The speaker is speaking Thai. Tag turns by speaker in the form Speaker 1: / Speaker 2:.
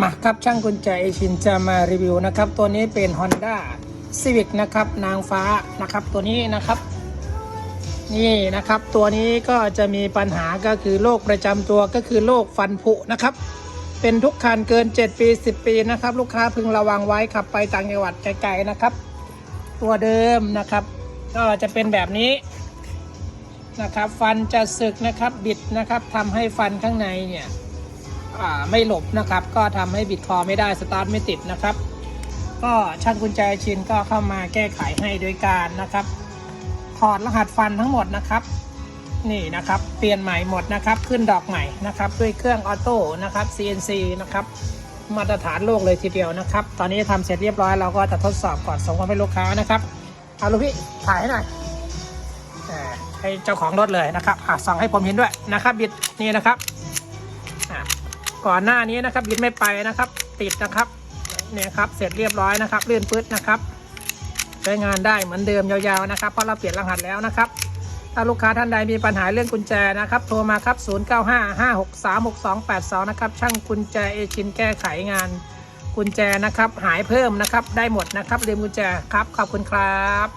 Speaker 1: มาครับช่างกุญแจเอชินจะมารีวิวนะครับ ตัวนี้เป็น Honda Civic นะครับนางฟ้านะครับตัวนี้นะครับ นี่นะครับ ตัวนี้ก็จะมีปัญหาก็คือโรคประจำตัวก็คือโรคฟันผุนะครับ เป็นทุกคันเกิน 7 ปี 10 ปีนะครับ ลูกค้าพึงระวังไว้ขับไปต่างจังหวัดไกลๆนะครับ ตัวเดิมนะครับ ก็จะเป็นแบบนี้นะครับ ฟันจะสึกนะครับบิดนะครับทำให้ฟันข้างในเนี่ย ไม่หลบนะครับ ก็ทำให้บิดคอไม่ได้สตาร์ทไม่ติดนะครับ ก็ช่างกุญแจชินก็เข้ามาแก้ไขให้โดยการนะครับถอดรหัสฟันทั้งหมดนะครับ นี่นะครับ เปลี่ยนใหม่หมดนะครับ ขึ้นดอกใหม่นะครับ ด้วยเครื่องออโต้นะครับ CNC นะครับมาตรฐานโลกเลยทีเดียวนะครับ ตอนนี้ทำเสร็จเรียบร้อยเราก็จะทดสอบก่อนส่งให้ลูกค้านะครับเอาลูกพี่ถ่ายให้หน่อยให้เจ้าของรถเลยนะครับอะส่งให้ผมเห็นด้วยนะครับ บิดนี่นะครับ ก่อนหน้านี้นะครับบิดไม่ไปนะครับ ติดนะครับเนี่ยครับเสร็จเรียบร้อยนะครับลื่นปื๊ดนะครับใช้งานได้เหมือนเดิมยาวๆนะครับ เพราะเราเปลี่ยนรหัสแล้วนะครับ ถ้าลูกค้าท่านใดมีปัญหาเรื่องกุญแจนะครับ โทรมาครับ 0955636282 นะครับ ช่างกุญแจเอชินแก้ไขงานกุญแจนะครับ หายเพิ่มนะครับ ได้หมดนะครับลืมกุญแจครับ ขอบคุณครับ